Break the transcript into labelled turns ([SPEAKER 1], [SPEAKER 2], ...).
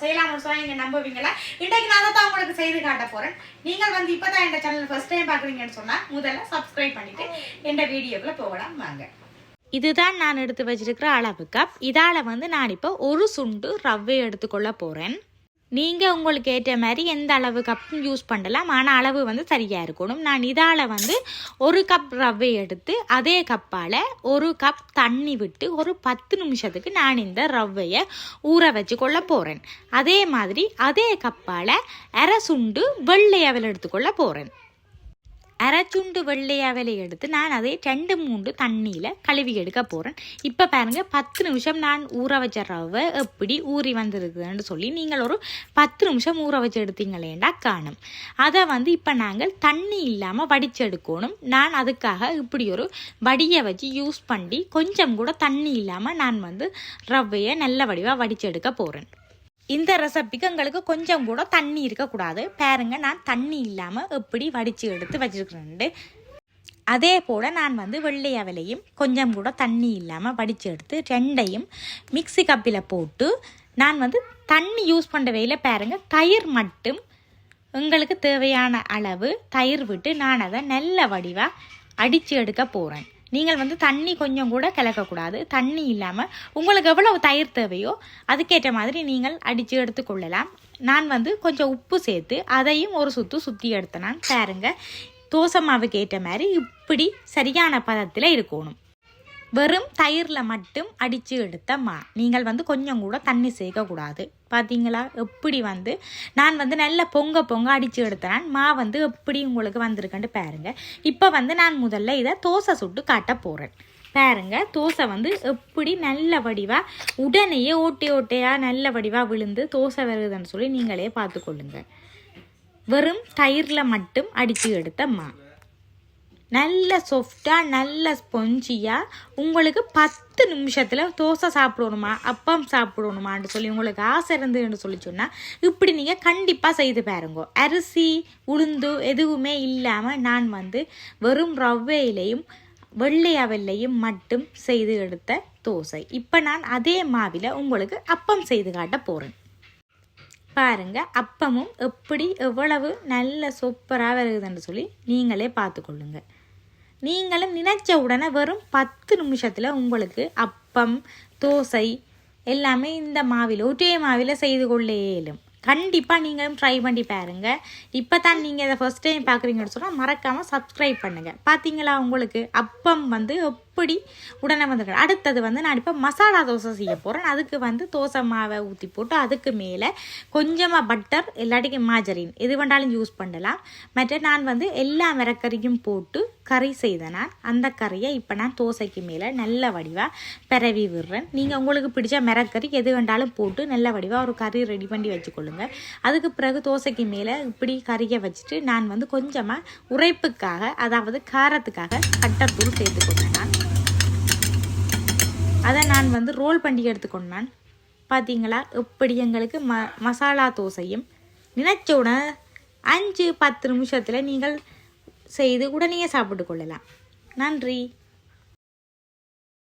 [SPEAKER 1] செய்யலாம்னு சொன்னால் நீங்கள் நம்புவீங்களா இன்றைக்கு நான் தான் உங்களுக்கு செய்து காட்ட போகிறேன் நீங்கள் வந்து இப்போ தான் இந்த சேனல் ஃபஸ்ட் டைம் பார்க்குறீங்கன்னு சொன்னால் முதல்ல சப்ஸ்கிரைப் பண்ணிட்டு இந்த வீடியோவில் போகலாம் வாங்க. இதுதான் நான் எடுத்து வச்சிருக்கிற அளவு கப் இதால் வந்து நான் இப்போ ஒரு சுண்டு ரவ்வை எடுத்துக்கொள்ள போகிறேன் நீங்கள் உங்களுக்கு ஏற்ற மாதிரி எந்த அளவு கப்பும் யூஸ் பண்ணலாம்? ஆனால் அளவு வந்து சரியாக இருக்கணும். நான் இதால் வந்து ஒரு கப் ரவை எடுத்து அதே கப்பால் ஒரு கப் தண்ணி விட்டு ஒரு பத்து நிமிஷத்துக்கு நான் இந்த ரவையை ஊற வச்சு கொள்ள போகிறேன் அதே மாதிரி அதே கப்பால் அரை சுண்டு வெள்ளை அவல் எடுத்துக்கொள்ள போகிறேன் அரைச்சுண்டு வெள்ளை அவலை எடுத்து நான் அதை ரெண்டு மூன்று தண்ணியில் கழுவி எடுக்க போகிறேன் இப்போ பாருங்கள் பத்து நிமிஷம் நான் ஊற வச்ச ரவை எப்படி ஊறி வந்திருக்குதுன்னு சொல்லி நீங்கள் ஒரு பத்து நிமிஷம் ஊற வச்சு எடுத்தீங்களேண்டா காணும். அதை வந்து இப்போ நாங்கள் தண்ணி இல்லாமல் வடித்து எடுக்கணும் நான் அதுக்காக இப்படி ஒரு வடியை வச்சு யூஸ் பண்ணி கொஞ்சம் கூட தண்ணி இல்லாமல் நான் வந்து ரவையை நல்ல வடிவாக வடித்து எடுக்க போகிறேன் இந்த ரெசிபிக்கு எங்களுக்கு கொஞ்சம் கூட தண்ணி இருக்கக்கூடாது. பாருங்க நான் தண்ணி இல்லாமல் எப்படி வடித்து எடுத்து வச்சிருக்கிறேன் அதே போல் நான் வந்து வெள்ளை அவலையும் கொஞ்சம் கூட தண்ணி இல்லாமல் வடித்து எடுத்து ரெண்டையும் மிக்ஸி கப்பில் போட்டு நான் வந்து தண்ணி யூஸ் பண்ணுற வேலை பாருங்கள் தயிர் மட்டும் உங்களுக்கு தேவையான அளவு தயிர் விட்டு நான் அதை நல்ல வடிவாக அடித்து எடுக்க போகிறேன் நீங்கள் வந்து தண்ணி கொஞ்சம் கூட கலக்கக்கூடாது. தண்ணி இல்லாமல் உங்களுக்கு எவ்வளவு தயிர் தேவையோ அதுக்கேற்ற மாதிரி நீங்கள் அடித்து எடுத்துக்கொள்ளலாம். நான் வந்து கொஞ்சம் உப்பு சேர்த்து அதையும் ஒரு சுற்று சுற்றி எடுத்தேன் நான் பாருங்க. தோசை மாவுக்கு ஏற்ற மாதிரி இப்படி சரியான பதத்தில் இருக்கணும். வெறும் தயிரில் மட்டும் அடித்து எடுத்த மா. நீங்கள் வந்து கொஞ்சம் கூட தண்ணி சேர்க்கக்கூடாது பார்த்தீங்களா எப்படி வந்து நான் வந்து நல்ல பொங்க பொங்க அடித்து எடுத்தேன். மா வந்து எப்படி உங்களுக்கு வந்திருக்குன்ட்டு பாருங்கள் இப்போ வந்து நான் முதல்ல இதை தோசை சுட்டு காட்ட போகிறேன் பாருங்க தோசை வந்து எப்படி நல்ல வடிவாக உடனேயே ஓட்டை ஓட்டையாக நல்ல வடிவாக விழுந்து தோசை வருதுன்னு சொல்லி நீங்களே பார்த்துக்கொள்ளுங்க. வெறும் தயிரில் மட்டும் அடித்து எடுத்த மா. நல்ல சாஃப்டாக நல்ல ஸ்பொஞ்சியாக உங்களுக்கு பத்து நிமிஷத்தில் தோசை சாப்பிடணுமா அப்பம் சாப்பிடணுமான்னு சொல்லி உங்களுக்கு ஆசை இருந்துன்னு சொல்லி சொன்னால் இப்படி நீங்கள் கண்டிப்பாக செய்து பாருங்க. அரிசி உளுந்து எதுவுமே இல்லாமல் நான் வந்து வெறும் ரவ்வையிலையும் வெள்ளை அவல்லையும் மட்டும் செய்து எடுத்த தோசை. இப்போ நான் அதே மாவில் உங்களுக்கு அப்பம் செய்து காட்ட போகிறேன் பாருங்க அப்பமும் எப்படி எவ்வளவு நல்ல சூப்பராக வருதுன்னு சொல்லி நீங்களே பார்த்துக்கொள்ளுங்க. நீங்களும் நினைச்ச உடனே வெறும் பத்து நிமிஷத்தில் உங்களுக்கு அப்பம் தோசை எல்லாமே இந்த மாவில் ஒரே மாவில் செய்து கொள்ள இயலும். கண்டிப்பாக நீங்களும் ட்ரை பண்ணி பாருங்கள் இப்போ தான் நீங்கள் இதை ஃபஸ்ட் டைம் பார்க்குறீங்கன்னு சொன்னால் மறக்காமல் சப்ஸ்கிரைப் பண்ணுங்கள் பார்த்தீங்களா உங்களுக்கு? அப்பம் வந்து எப்படி உடனே வந்து அடுத்தது வந்து நான் இப்போ மசாலா தோசை செய்ய போகிறேன் அதுக்கு வந்து தோசை மாவை ஊற்றி போட்டு அதுக்கு மேலே கொஞ்சமாக பட்டர் எல்லாட்டிக்கும் மாஜரின் எது வேண்டாலும் யூஸ் பண்ணலாம். மற்ற நான் வந்து எல்லா மிரக்கறியும் போட்டு கறி செய்தேன் நான் அந்த கறியை இப்போ நான் தோசைக்கு மேலே நல்ல வடிவாக பிறவி விடுறேன். நீங்கள் உங்களுக்கு பிடிச்ச மிரக்கறி எது வேண்டாலும் போட்டு நல்ல வடிவாக ஒரு கறி ரெடி பண்ணி வச்சுக்கொள்ளுங்க. அதுக்கு பிறகு தோசைக்கு மேலே இப்படி கறியை வச்சுட்டு நான் வந்து கொஞ்சமாக உரைப்புக்காக அதாவது காரத்துக்காக கட்டத்தூள் சேர்த்துக்கொண்டேன் நான். அதை நான் வந்து ரோல் பண்ணி எடுத்துக்கொண்டேன் பார்த்தீங்களா எப்படி எங்களுக்கு ம மசாலா தோசையும் நினைச்ச உடனே அஞ்சு பத்து நிமிஷத்தில் நீங்கள் செய்து உடனே சாப்பிட்டு கொள்ளலாம். நன்றி.